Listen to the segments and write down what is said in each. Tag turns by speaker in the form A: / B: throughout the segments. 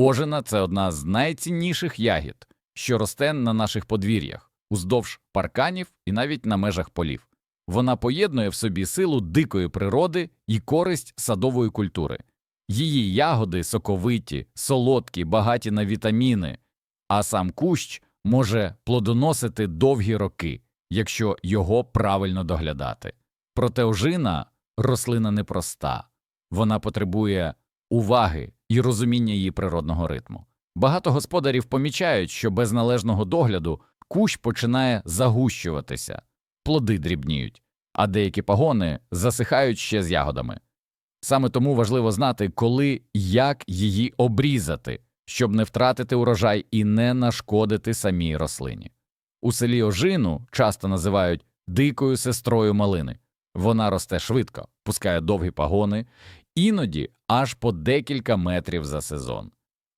A: Ожина це одна з найцінніших ягід, що росте на наших подвір'ях, уздовж парканів і навіть на межах полів. Вона поєднує в собі силу дикої природи і користь садової культури. Її ягоди соковиті, солодкі, багаті на вітаміни, а сам кущ може плодоносити довгі роки, якщо його правильно доглядати. Проте ожина рослина непроста, вона потребує уваги і розуміння її природного ритму. Багато господарів помічають, що без належного догляду кущ починає загущуватися, плоди дрібніють, а деякі пагони засихають ще з ягодами. Саме тому важливо знати, коли як її обрізати, щоб не втратити урожай і не нашкодити самій рослині. У селі ожину часто називають дикою сестрою малини. Вона росте швидко, пускає довгі пагони, іноді аж по декілька метрів за сезон.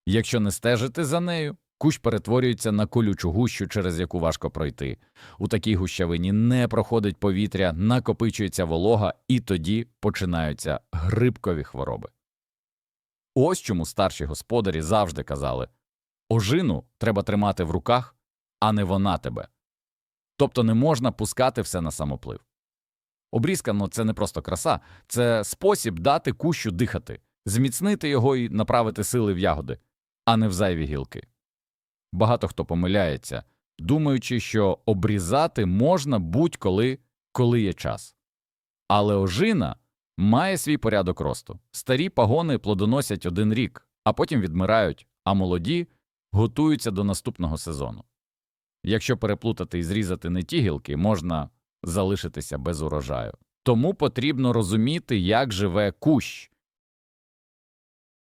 A: Якщо не стежити за нею, кущ перетворюється на колючу гущу, через яку важко пройти. У такій гущавині не проходить повітря, накопичується волога, і тоді починаються грибкові хвороби. Ось чому старші господарі завжди казали ожину треба тримати в руках, а не вона тебе. Тобто не можна пускати все на самоплив. Обрізка ну, це не просто краса, це спосіб дати кущу дихати, зміцнити його і направити сили в ягоди, а не в зайві гілки. Багато хто помиляється, думаючи, що обрізати можна будь-коли, коли є час. Але ожина має свій порядок росту. Старі пагони плодоносять один рік, а потім відмирають, а молоді готуються до наступного сезону. Якщо переплутати і зрізати не ті гілки, можна залишитися без урожаю. Тому потрібно розуміти, як живе кущ.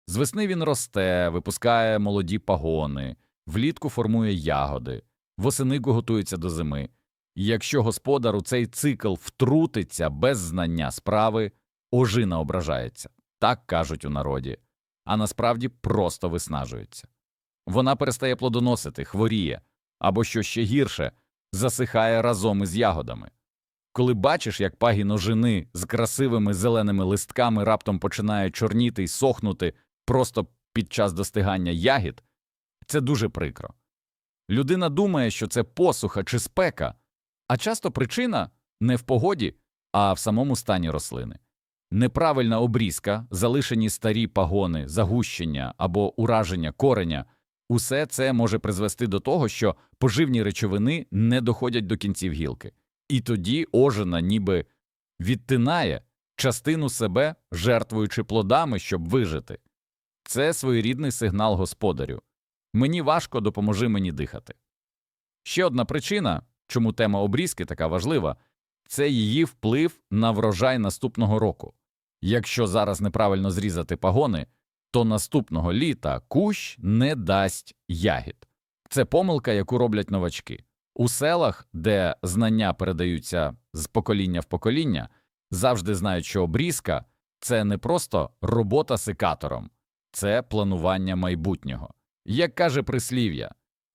A: З весни він росте, випускає молоді пагони, влітку формує ягоди, восени готується до зими. І якщо господар у цей цикл втрутиться без знання справи, ожина ображається, так кажуть у народі, а насправді просто виснажується. Вона перестає плодоносити, хворіє, або що ще гірше, засихає разом із ягодами. Коли бачиш, як пагін ожини з красивими зеленими листками раптом починає чорніти й сохнути просто під час достигання ягід, це дуже прикро. Людина думає, що це посуха чи спека, а часто причина не в погоді, а в самому стані рослини. Неправильна обрізка, залишені старі пагони, загущення або ураження кореня усе це може призвести до того, що поживні речовини не доходять до кінців гілки. І тоді ожина ніби відтинає частину себе, жертвуючи плодами, щоб вижити. Це своєрідний сигнал господарю. Мені важко, допоможи мені дихати. Ще одна причина, чому тема обрізки така важлива, це її вплив на врожай наступного року. Якщо зараз неправильно зрізати пагони, то наступного літа кущ не дасть ягід. Це помилка, яку роблять новачки. У селах, де знання передаються з покоління в покоління, завжди знають, що обрізка це не просто робота секатором, це планування майбутнього. Як каже прислів'я,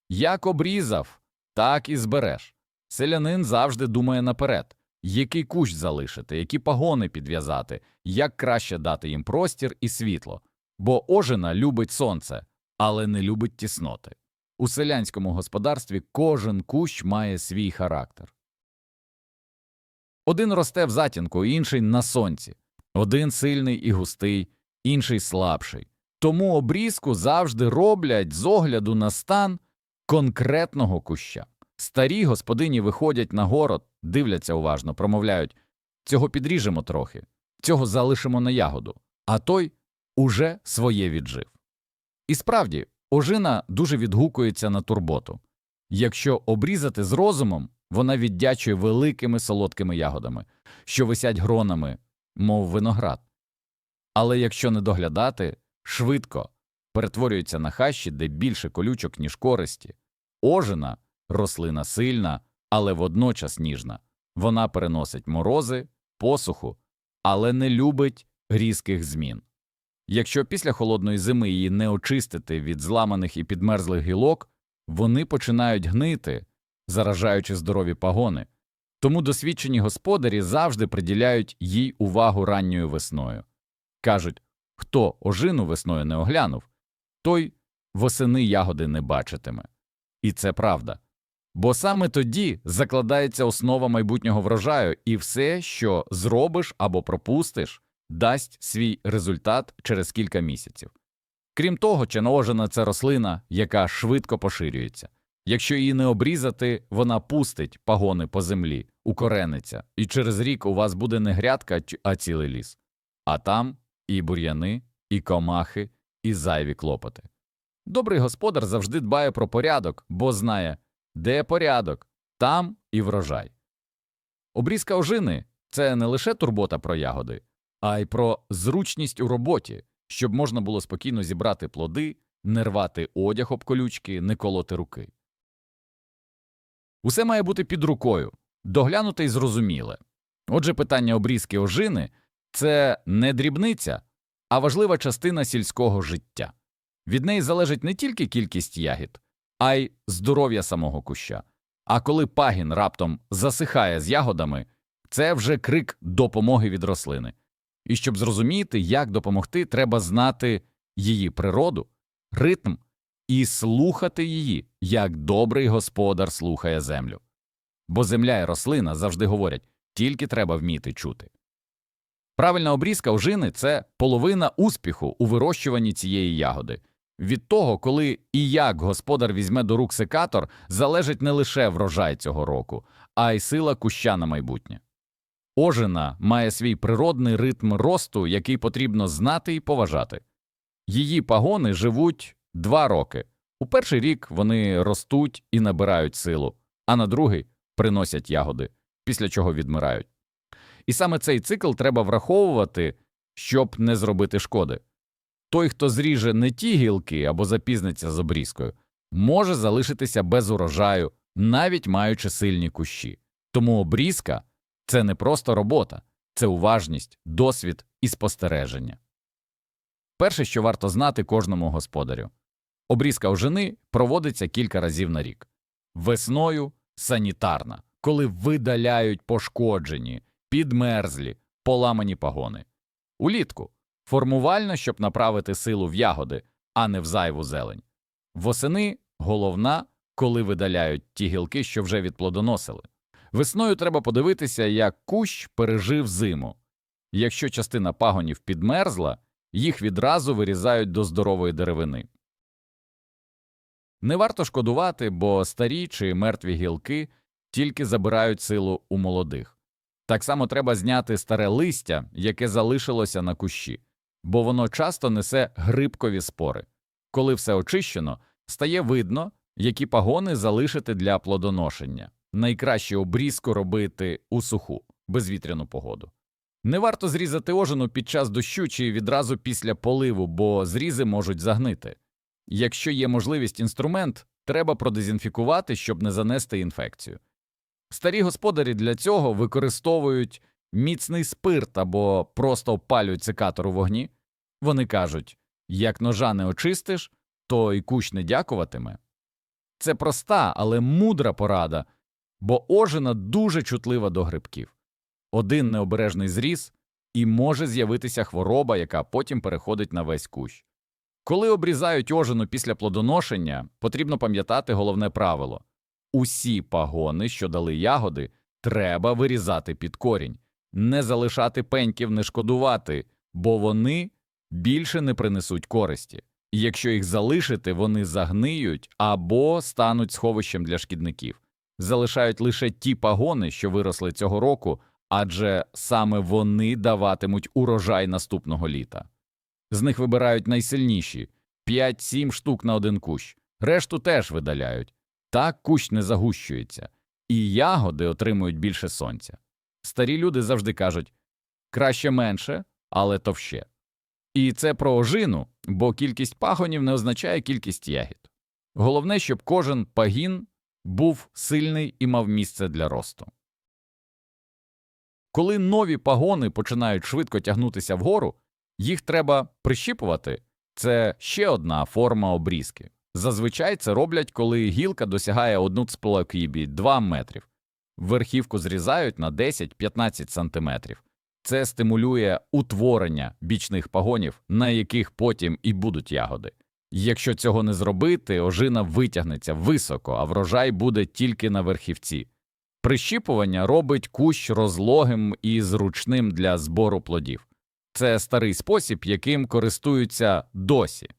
A: як обрізав, так і збереш. Селянин завжди думає наперед, який кущ залишити, які пагони підв'язати, як краще дати їм простір і світло. Бо ожина любить сонце, але не любить тісноти. У селянському господарстві кожен кущ має свій характер. Один росте в затінку, інший на сонці, один сильний і густий, інший слабший. Тому обрізку завжди роблять з огляду на стан конкретного куща. Старі господині виходять на город, дивляться уважно, промовляють цього підріжемо трохи, цього залишимо на ягоду, а той уже своє віджив. І справді, ожина дуже відгукується на турботу. Якщо обрізати з розумом, вона віддячує великими солодкими ягодами, що висять гронами, мов виноград. Але якщо не доглядати, швидко перетворюється на хащі, де більше колючок, ніж користі. Ожина рослина сильна, але водночас ніжна. Вона переносить морози, посуху, але не любить різких змін. Якщо після холодної зими її не очистити від зламаних і підмерзлих гілок, вони починають гнити, заражаючи здорові пагони. Тому досвідчені господарі завжди приділяють їй увагу ранньою весною. Кажуть, хто ожину весною не оглянув, той восени ягоди не бачитиме. І це правда. Бо саме тоді закладається основа майбутнього врожаю, і все, що зробиш або пропустиш, дасть свій результат через кілька місяців. Крім того, чаноожена – це рослина, яка швидко поширюється. Якщо її не обрізати, вона пустить пагони по землі, укорениться, і через рік у вас буде не грядка, а цілий ліс. А там і бур'яни, і комахи, і зайві клопоти. Добрий господар завжди дбає про порядок, бо знає, де порядок, там і врожай. Обрізка ожини – це не лише турбота про ягоди, а й про зручність у роботі, щоб можна було спокійно зібрати плоди, не рвати одяг об колючки, не колоти руки. Усе має бути під рукою, доглянуте й зрозуміле. Отже, питання обрізки ожини – це не дрібниця, а важлива частина сільського життя. Від неї залежить не тільки кількість ягід, а й здоров'я самого куща. А коли пагін раптом засихає з ягодами, це вже крик допомоги від рослини. І щоб зрозуміти, як допомогти, треба знати її природу, ритм і слухати її, як добрий господар слухає землю. Бо земля і рослина завжди говорять, тільки треба вміти чути. Правильна обрізка ожини – це половина успіху у вирощуванні цієї ягоди. Від того, коли і як господар візьме до рук секатор, залежить не лише врожай цього року, а й сила куща на майбутнє. Ожина має свій природний ритм росту, який потрібно знати і поважати. Її пагони живуть два роки. У перший рік вони ростуть і набирають силу, а на другий приносять ягоди, після чого відмирають. І саме цей цикл треба враховувати, щоб не зробити шкоди. Той, хто зріже не ті гілки або запізниться з обрізкою, може залишитися без урожаю, навіть маючи сильні кущі. Тому обрізка це не просто робота, це уважність, досвід і спостереження. Перше, що варто знати кожному господарю обрізка ожини проводиться кілька разів на рік. Весною санітарна, коли видаляють пошкоджені, підмерзлі, поламані пагони. Улітку формувальна, щоб направити силу в ягоди, а не в зайву зелень. Восени головна, коли видаляють ті гілки, що вже відплодоносили. Весною треба подивитися, як кущ пережив зиму. Якщо частина пагонів підмерзла, їх відразу вирізають до здорової деревини. Не варто шкодувати, бо старі чи мертві гілки тільки забирають силу у молодих. Так само треба зняти старе листя, яке залишилося на кущі, бо воно часто несе грибкові спори. Коли все очищено, стає видно, які пагони залишити для плодоношення. Найкраще обрізку робити у суху, безвітряну погоду. Не варто зрізати ожину під час дощу чи відразу після поливу, бо зрізи можуть загнити. Якщо є можливість інструмент, треба продезінфікувати, щоб не занести інфекцію. Старі господарі для цього використовують міцний спирт або просто опалюють секатор у вогні. Вони кажуть як ножа не очистиш, то й кущ не дякуватиме. Це проста, але мудра порада, бо ожина дуже чутлива до грибків. Один необережний зріз і може з'явитися хвороба, яка потім переходить на весь кущ. Коли обрізають ожину після плодоношення, потрібно пам'ятати головне правило усі пагони, що дали ягоди, треба вирізати під корінь, не залишати пеньків, не шкодувати, бо вони більше не принесуть користі. Якщо їх залишити, вони загниють або стануть сховищем для шкідників. Залишають лише ті пагони, що виросли цього року, адже саме вони даватимуть урожай наступного літа. З них вибирають найсильніші 5-7 штук на один кущ, решту теж видаляють. Так кущ не загущується, і ягоди отримують більше сонця. Старі люди завжди кажуть краще менше, але товще. І це про ожину, бо кількість пагонів не означає кількість ягід. Головне, щоб кожен пагін був сильний і мав місце для росту. Коли нові пагони починають швидко тягнутися вгору, їх треба прищіпувати. Це ще одна форма обрізки. Зазвичай це роблять, коли гілка досягає 1,5 2 метрів. Верхівку зрізають на 10-15 сантиметрів. Це стимулює утворення бічних пагонів, на яких потім і будуть ягоди. Якщо цього не зробити, ожина витягнеться високо, а врожай буде тільки на верхівці. Прищіпування робить кущ розлогим і зручним для збору плодів. Це старий спосіб, яким користуються досі.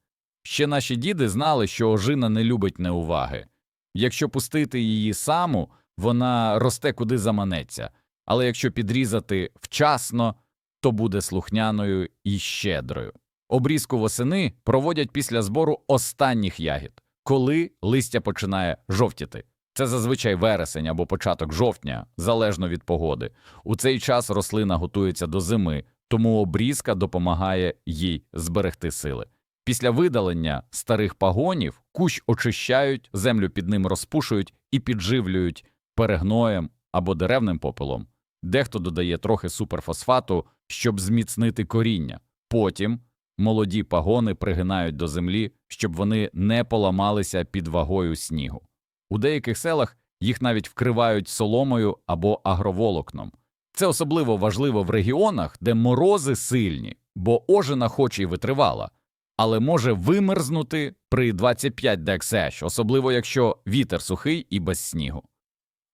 A: Ще наші діди знали, що ожина не любить неуваги. Якщо пустити її саму, вона росте куди заманеться, але якщо підрізати вчасно, то буде слухняною і щедрою. Обрізку восени проводять після збору останніх ягід, коли листя починає жовтіти. Це зазвичай вересень або початок жовтня, залежно від погоди. У цей час рослина готується до зими, тому обрізка допомагає їй зберегти сили. Після видалення старих пагонів кущ очищають, землю під ним розпушують і підживлюють перегноєм або деревним попелом. Дехто додає трохи суперфосфату, щоб зміцнити коріння. Потім молоді пагони пригинають до землі, щоб вони не поламалися під вагою снігу. У деяких селах їх навіть вкривають соломою або агроволокном. Це особливо важливо в регіонах, де морози сильні, бо ожина хоч і витривала, але може вимерзнути при 25 дексеш, особливо якщо вітер сухий і без снігу.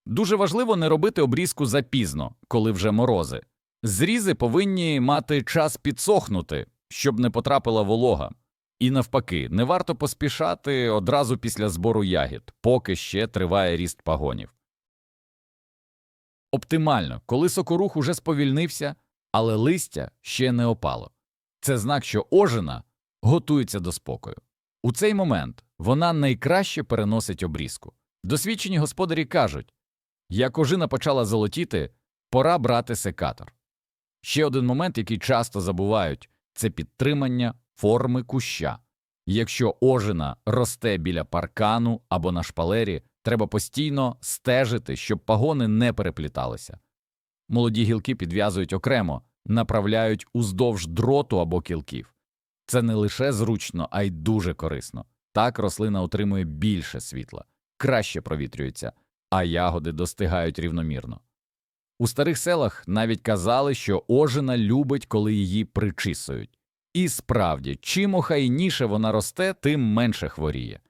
A: Дуже важливо не робити обрізку запізно, коли вже морози. Зрізи повинні мати час підсохнути, щоб не потрапила волога. І навпаки, не варто поспішати одразу після збору ягід, поки ще триває ріст пагонів. Оптимально, коли сокорух уже сповільнився, але листя ще не опало. Це знак, що ожина готується до спокою. У цей момент вона найкраще переносить обрізку. Досвідчені господарі кажуть як ожина почала золотіти, пора брати секатор. Ще один момент, який часто забувають, це підтримання форми куща. Якщо ожина росте біля паркану або на шпалері, треба постійно стежити, щоб пагони не перепліталися. Молоді гілки підв'язують окремо, направляють уздовж дроту або кілків. Це не лише зручно, а й дуже корисно. Так рослина отримує більше світла, краще провітрюється, а ягоди достигають рівномірно. У старих селах навіть казали, що ожина любить, коли її причісують. І справді, чим охайніше вона росте, тим менше хворіє.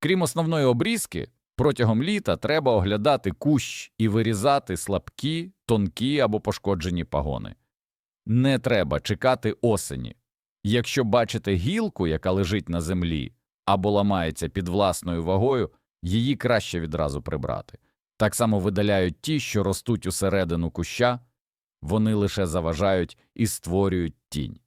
A: Крім основної обрізки, протягом літа треба оглядати кущ і вирізати слабкі, тонкі або пошкоджені пагони. Не треба чекати осені. Якщо бачите гілку, яка лежить на землі або ламається під власною вагою, її краще відразу прибрати. Так само видаляють ті, що ростуть усередину куща, вони лише заважають і створюють тінь.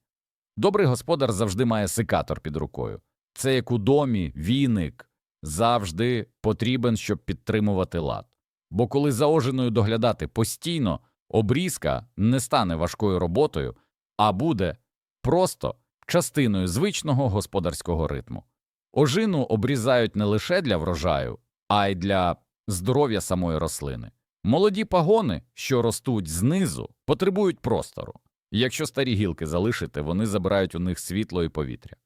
A: Добрий господар завжди має секатор під рукою. Це як у домі, віник завжди потрібен, щоб підтримувати лад. Бо коли за ожиною доглядати постійно, обрізка не стане важкою роботою, а буде просто частиною звичного господарського ритму. Ожину обрізають не лише для врожаю, а й для здоров'я самої рослини. Молоді пагони, що ростуть знизу, потребують простору. Якщо старі гілки залишити, вони забирають у них світло і повітря.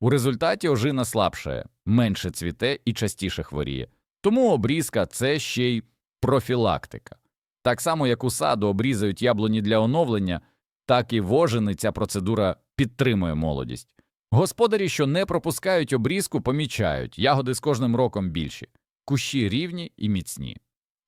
A: У результаті ожина слабшає, менше цвіте і частіше хворіє. Тому обрізка це ще й профілактика. Так само, як у саду обрізають яблуні для оновлення, так і в ожини ця процедура підтримує молодість. Господарі, що не пропускають обрізку, помічають ягоди з кожним роком більші, кущі рівні і міцні.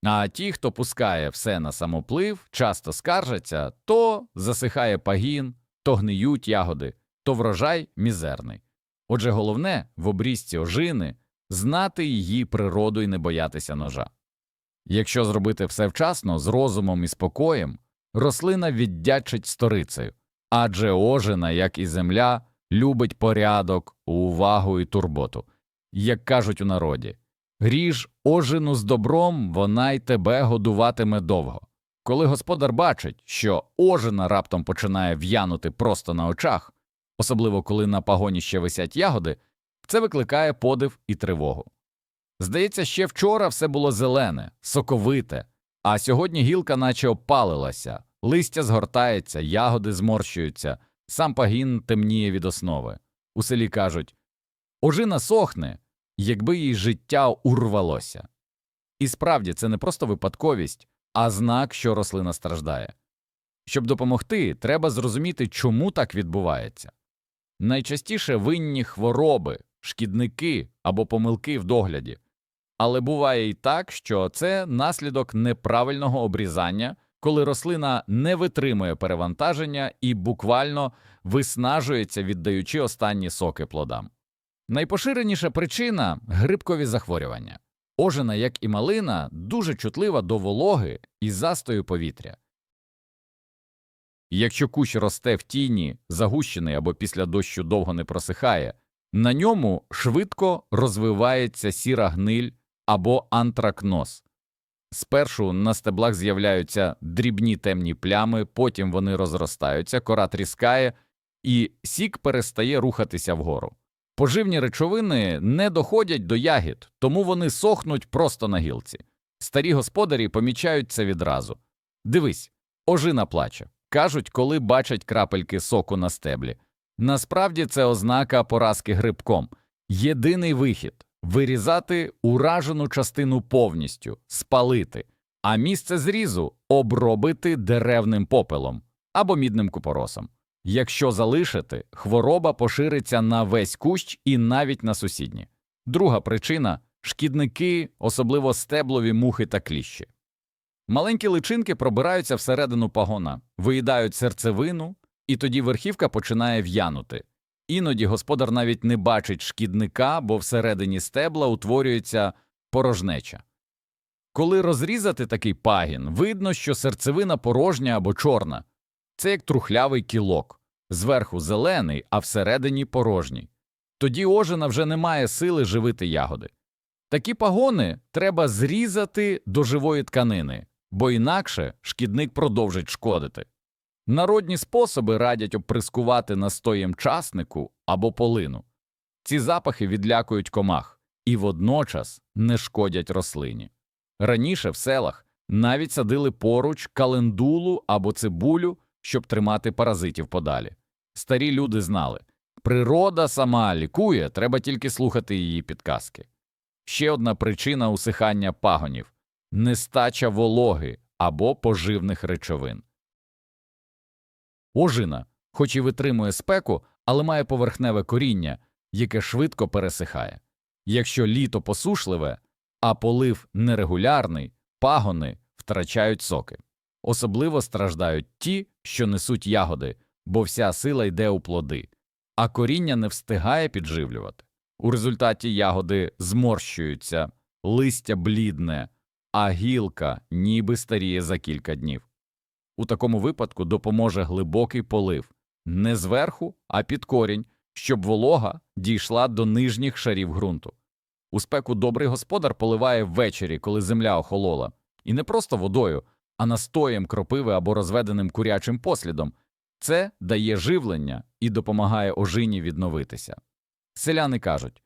A: А ті, хто пускає все на самоплив, часто скаржаться то засихає пагін, то гниють ягоди, то врожай мізерний. Отже, головне в обрізці ожини знати її природу і не боятися ножа. Якщо зробити все вчасно, з розумом і спокоєм, рослина віддячить сторицею, адже ожина, як і земля, любить порядок, увагу і турботу, як кажуть у народі. Ріж ожину з добром, вона й тебе годуватиме довго. Коли господар бачить, що ожина раптом починає в'янути просто на очах, особливо коли на пагоні ще висять ягоди, це викликає подив і тривогу. Здається, ще вчора все було зелене, соковите, а сьогодні гілка наче опалилася, листя згортається, ягоди зморщуються, сам пагін темніє від основи. У селі кажуть ожина сохне, якби їй життя урвалося. І справді це не просто випадковість, а знак, що рослина страждає. Щоб допомогти, треба зрозуміти, чому так відбувається. Найчастіше винні хвороби, шкідники або помилки в догляді. Але буває і так, що це наслідок неправильного обрізання, коли рослина не витримує перевантаження і буквально виснажується, віддаючи останні соки плодам. Найпоширеніша причина грибкові захворювання. Ожина, як і малина, дуже чутлива до вологи і застою повітря. Якщо кущ росте в тіні, загущений або після дощу довго не просихає, на ньому швидко розвивається сіра гниль або антракноз. Спершу на стеблах з'являються дрібні темні плями, потім вони розростаються, кора тріскає, і сік перестає рухатися вгору. Поживні речовини не доходять до ягід, тому вони сохнуть просто на гілці. Старі господарі помічають це відразу. Дивись, ожина плаче. Кажуть, коли бачать крапельки соку на стеблі. Насправді це ознака поразки грибком. Єдиний вихід вирізати уражену частину повністю, спалити, а місце зрізу обробити деревним попелом або мідним купоросом. Якщо залишити, хвороба пошириться на весь кущ і навіть на сусідні. Друга причина шкідники, особливо стеблові мухи та кліщі. Маленькі личинки пробираються всередину пагона, виїдають серцевину, і тоді верхівка починає в'янути. Іноді господар навіть не бачить шкідника, бо всередині стебла утворюється порожнеча. Коли розрізати такий пагін, видно, що серцевина порожня або чорна. Це як трухлявий кілок, зверху зелений, а всередині порожній. Тоді ожина вже не має сили живити ягоди. Такі пагони треба зрізати до живої тканини, бо інакше шкідник продовжить шкодити. Народні способи радять оприскувати настоєм часнику або полину. Ці запахи відлякують комах і водночас не шкодять рослині. Раніше в селах навіть садили поруч календулу або цибулю, щоб тримати паразитів подалі. Старі люди знали природа сама лікує, треба тільки слухати її підказки. Ще одна причина усихання пагонів нестача вологи або поживних речовин. Ожина, хоч і витримує спеку, але має поверхневе коріння, яке швидко пересихає. Якщо літо посушливе, а полив нерегулярний, пагони втрачають соки. Особливо страждають ті, що несуть ягоди, бо вся сила йде у плоди, а коріння не встигає підживлювати. У результаті ягоди зморщуються, листя блідне, а гілка ніби старіє за кілька днів. У такому випадку допоможе глибокий полив не зверху, а під корінь, щоб волога дійшла до нижніх шарів ґрунту. У спеку добрий господар поливає ввечері, коли земля охолола, і не просто водою, а настоєм кропиви або розведеним курячим послідом. Це дає живлення і допомагає ожині відновитися. Селяни кажуть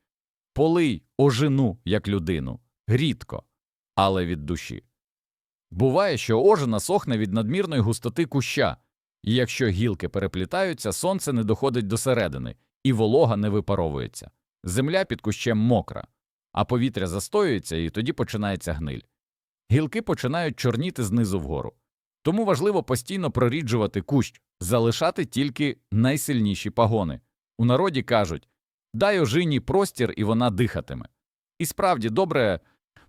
A: полий ожину як людину рідко, але від душі. Буває, що ожина сохне від надмірної густоти куща, і якщо гілки переплітаються, сонце не доходить до середини, і волога не випаровується. Земля під кущем мокра, а повітря застоюється, і тоді починається гниль. Гілки починають чорніти знизу вгору. Тому важливо постійно проріджувати кущ, залишати тільки найсильніші пагони. У народі кажуть дай ожині простір, і вона дихатиме. І справді добре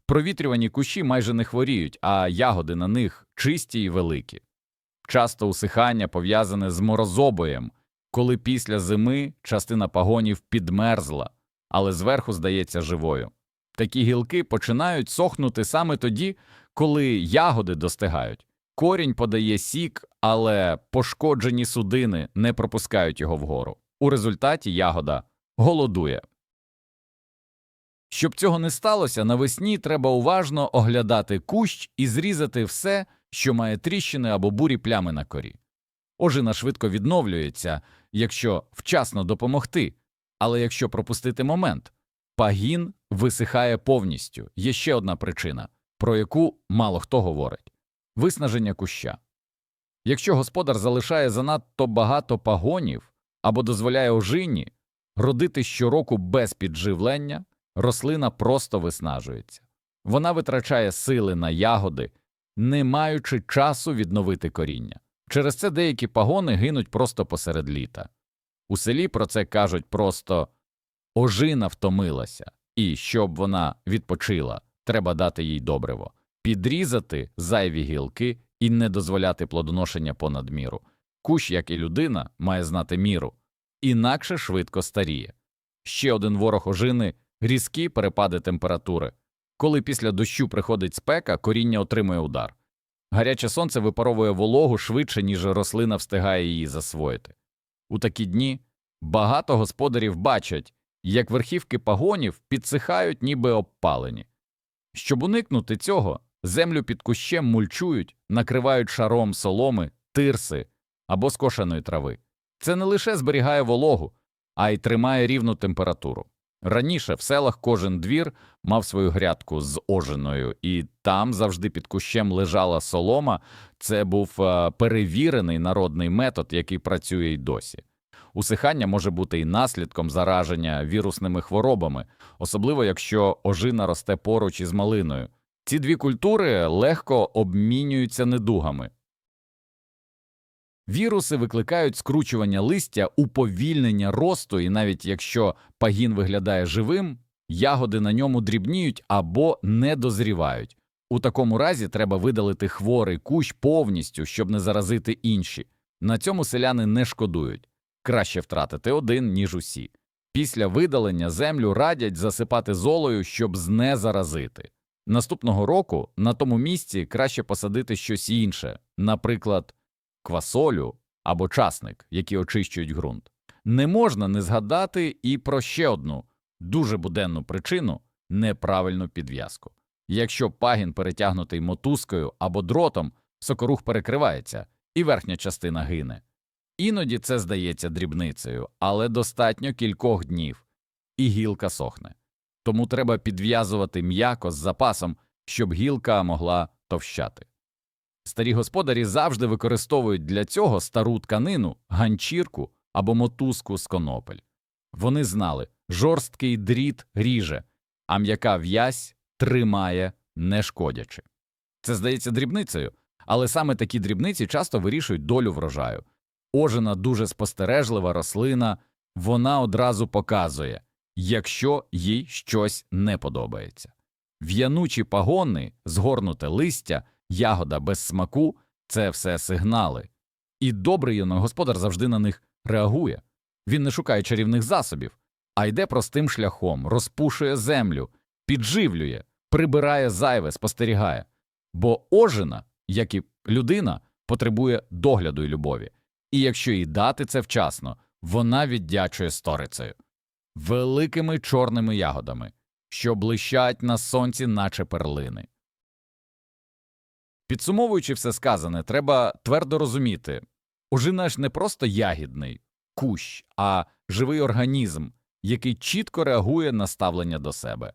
A: провітрювані кущі майже не хворіють, а ягоди на них чисті і великі. Часто усихання пов'язане з морозобоєм, коли після зими частина пагонів підмерзла, але зверху здається живою. Такі гілки починають сохнути саме тоді, коли ягоди достигають. Корінь подає сік, але пошкоджені судини не пропускають його вгору. У результаті ягода голодує. Щоб цього не сталося, навесні треба уважно оглядати кущ і зрізати все, що має тріщини або бурі плями на корі. Ожина швидко відновлюється, якщо вчасно допомогти, але якщо пропустити момент, пагін висихає повністю. Є ще одна причина, про яку мало хто говорить виснаження куща. Якщо господар залишає занадто багато пагонів або дозволяє ожині родити щороку без підживлення, рослина просто виснажується. Вона витрачає сили на ягоди, не маючи часу відновити коріння. Через це деякі пагони гинуть просто посеред літа. У селі про це кажуть просто ожина втомилася, і щоб вона відпочила, треба дати їй добриво, підрізати зайві гілки і не дозволяти плодоношення понад міру. Кущ, як і людина, має знати міру, інакше швидко старіє. Ще один ворог ожини різкі перепади температури. Коли після дощу приходить спека, коріння отримує удар. Гаряче сонце випаровує вологу швидше, ніж рослина встигає її засвоїти. У такі дні багато господарів бачать, як верхівки пагонів підсихають, ніби обпалені. Щоб уникнути цього, землю під кущем мульчують, накривають шаром соломи, тирси або скошеної трави. Це не лише зберігає вологу, а й тримає рівну температуру. Раніше в селах кожен двір мав свою грядку з ожиною, і там завжди під кущем лежала солома. Це був е, перевірений народний метод, який працює й досі. Усихання може бути і наслідком зараження вірусними хворобами, особливо якщо ожина росте поруч із малиною. Ці дві культури легко обмінюються недугами. Віруси викликають скручування листя, уповільнення росту, і навіть якщо пагін виглядає живим, ягоди на ньому дрібніють або не дозрівають. У такому разі треба видалити хворий кущ повністю, щоб не заразити інші. На цьому селяни не шкодують. Краще втратити один, ніж усі. Після видалення землю радять засипати золою, щоб знезаразити. Наступного року на тому місці краще посадити щось інше, наприклад, квасолю або часник, які очищують ґрунт. Не можна не згадати і про ще одну дуже буденну причину неправильну підв'язку. Якщо пагін перетягнутий мотузкою або дротом, сокорух перекривається, і верхня частина гине. Іноді це здається дрібницею, але достатньо кількох днів, і гілка сохне. Тому треба підв'язувати м'яко з запасом, щоб гілка могла товщати. Старі господарі завжди використовують для цього стару тканину, ганчірку або мотузку з конопель. Вони знали, жорсткий дріт ріже, а м'яка в'язь тримає, не шкодячи. Це здається дрібницею, але саме такі дрібниці часто вирішують долю врожаю. Ожина дуже спостережлива рослина, вона одразу показує, якщо їй щось не подобається. В'янучі пагони, згорнуте листя, ягода без смаку це все сигнали. І добрий господар завжди на них реагує. Він не шукає чарівних засобів, а йде простим шляхом, розпушує землю, підживлює, прибирає зайве, спостерігає. Бо ожина, як і людина, потребує догляду і любові. І якщо їй дати це вчасно, вона віддячує сторицею, великими чорними ягодами, що блищать на сонці, наче перлини. Підсумовуючи все сказане, треба твердо розуміти ожина ж не просто ягідний кущ, а живий організм, який чітко реагує на ставлення до себе.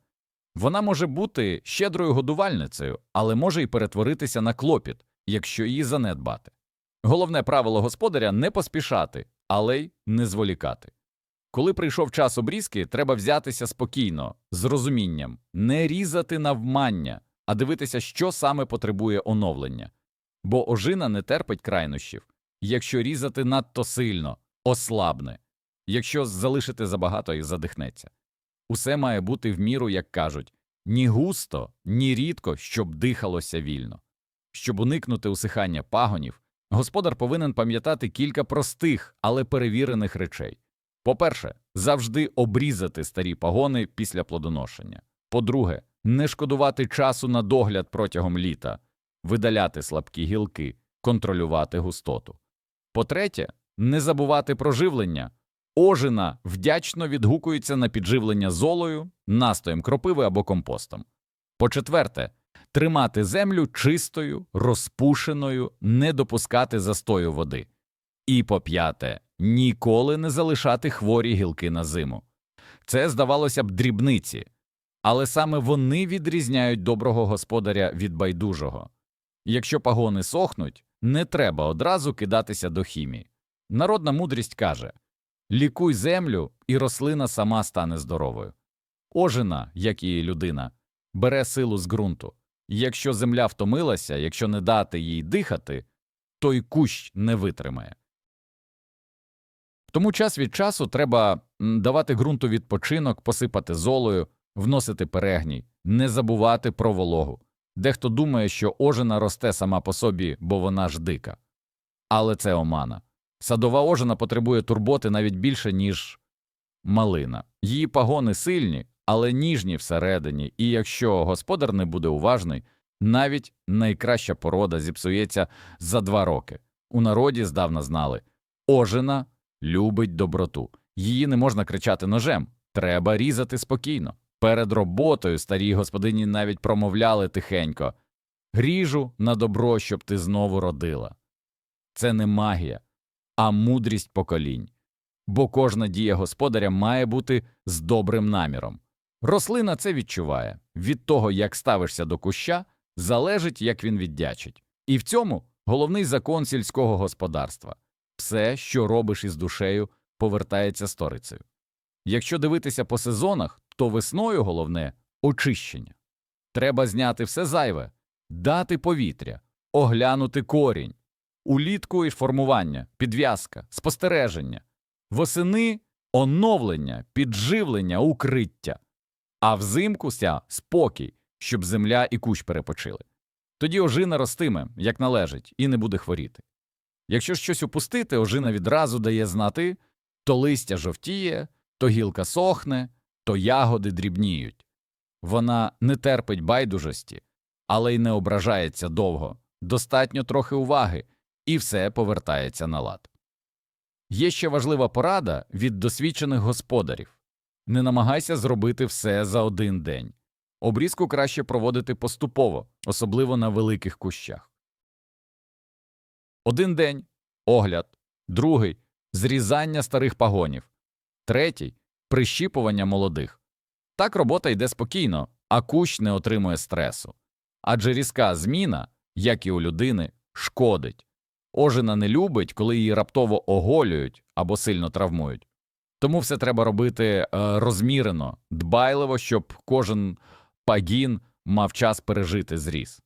A: Вона може бути щедрою годувальницею, але може й перетворитися на клопіт, якщо її занедбати. Головне правило господаря не поспішати, але й не зволікати. Коли прийшов час обрізки, треба взятися спокійно, з розумінням, не різати навмання, а дивитися, що саме потребує оновлення. Бо ожина не терпить крайнощів. Якщо різати надто сильно, ослабне, якщо залишити забагато і задихнеться. Усе має бути в міру, як кажуть, ні густо, ні рідко, щоб дихалося вільно. Щоб уникнути усихання пагонів, господар повинен пам'ятати кілька простих, але перевірених речей. По-перше, завжди обрізати старі пагони після плодоношення. По-друге, не шкодувати часу на догляд протягом літа, видаляти слабкі гілки, контролювати густоту. По-третє, не забувати про живлення. Ожина вдячно відгукується на підживлення золою, настоєм кропиви або компостом. По-четверте, тримати землю чистою, розпушеною, не допускати застою води. І по п'яте, ніколи не залишати хворі гілки на зиму. Це, здавалося б, дрібниці, але саме вони відрізняють доброго господаря від байдужого. Якщо пагони сохнуть, не треба одразу кидатися до хімії. Народна мудрість каже лікуй землю, і рослина сама стане здоровою. Ожина, як і людина, бере силу з ґрунту. Якщо земля втомилася, якщо не дати їй дихати, той кущ не витримає. Тому час від часу треба давати ґрунту відпочинок, посипати золою, вносити перегній, не забувати про вологу. Дехто думає, що ожина росте сама по собі, бо вона ж дика. Але це омана. Садова ожина потребує турботи навіть більше, ніж малина. Її пагони сильні, але ніжні всередині, і якщо господар не буде уважний, навіть найкраща порода зіпсується за два роки. У народі здавна знали ожина любить доброту. Її не можна кричати ножем, треба різати спокійно. Перед роботою старі господині навіть промовляли тихенько Гріжу на добро, щоб ти знову родила. Це не магія, а мудрість поколінь. Бо кожна дія господаря має бути з добрим наміром. Рослина це відчуває. Від того, як ставишся до куща, залежить, як він віддячить. І в цьому головний закон сільського господарства все, що робиш із душею, повертається сторицею. Якщо дивитися по сезонах, то весною головне очищення. Треба зняти все зайве, дати повітря, оглянути корінь, улітку і формування, підв'язка, спостереження, восени оновлення, підживлення, укриття, а взимку ся спокій, щоб земля і кущ перепочили. Тоді ожина ростиме, як належить, і не буде хворіти. Якщо щось упустити, ожина відразу дає знати, то листя жовтіє, то гілка сохне, то ягоди дрібніють. Вона не терпить байдужості, але й не ображається довго, достатньо трохи уваги, і все повертається на лад. Є ще важлива порада від досвідчених господарів не намагайся зробити все за один день. Обрізку краще проводити поступово, особливо на великих кущах. Один день огляд, другий зрізання старих пагонів, третій прищіпування молодих. Так робота йде спокійно, а кущ не отримує стресу. Адже різка зміна, як і у людини, шкодить. Ожина не любить, коли її раптово оголюють або сильно травмують. Тому все треба робити е, розмірено, дбайливо, щоб кожен пагін мав час пережити зріз.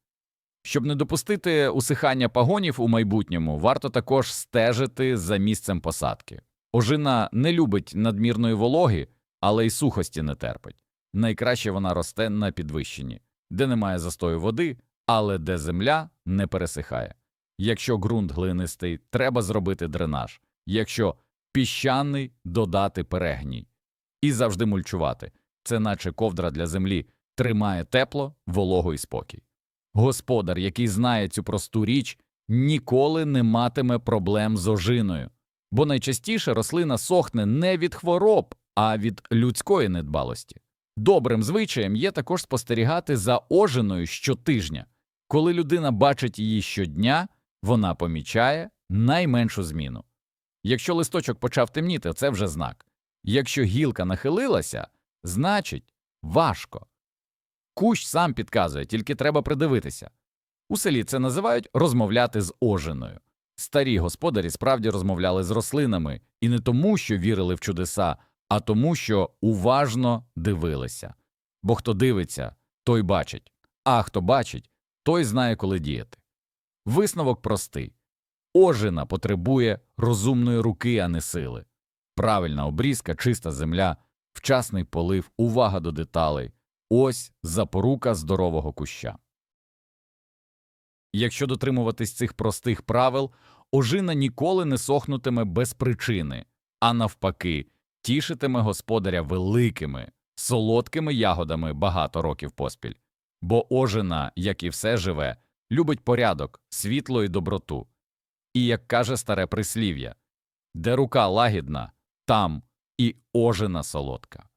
A: Щоб не допустити усихання пагонів у майбутньому, варто також стежити за місцем посадки. Ожина не любить надмірної вологи, але й сухості не терпить. Найкраще вона росте на підвищенні, де немає застою води, але де земля не пересихає. Якщо ґрунт глинистий, треба зробити дренаж, якщо піщаний додати перегній. І завжди мульчувати. Це наче ковдра для землі, тримає тепло, вологу і спокій. Господар, який знає цю просту річ, ніколи не матиме проблем з ожиною, бо найчастіше рослина сохне не від хвороб, а від людської недбалості. Добрим звичаєм є також спостерігати за ожиною щотижня. Коли людина бачить її щодня, вона помічає найменшу зміну. Якщо листочок почав темніти, це вже знак. Якщо гілка нахилилася, значить важко. Кущ сам підказує, тільки треба придивитися. У селі це називають розмовляти з ожиною. Старі господарі справді розмовляли з рослинами і не тому, що вірили в чудеса, а тому, що уважно дивилися. Бо хто дивиться, той бачить, а хто бачить, той знає, коли діяти. Висновок простий ожина потребує розумної руки, а не сили. Правильна обрізка, чиста земля, вчасний полив, увага до деталей ось запорука здорового куща. Якщо дотримуватись цих простих правил, ожина ніколи не сохнутиме без причини, а навпаки, тішитиме господаря великими, солодкими ягодами багато років поспіль. Бо ожина, як і все живе, любить порядок, світло і доброту. І, як каже старе прислів'я де рука лагідна, там і ожина солодка.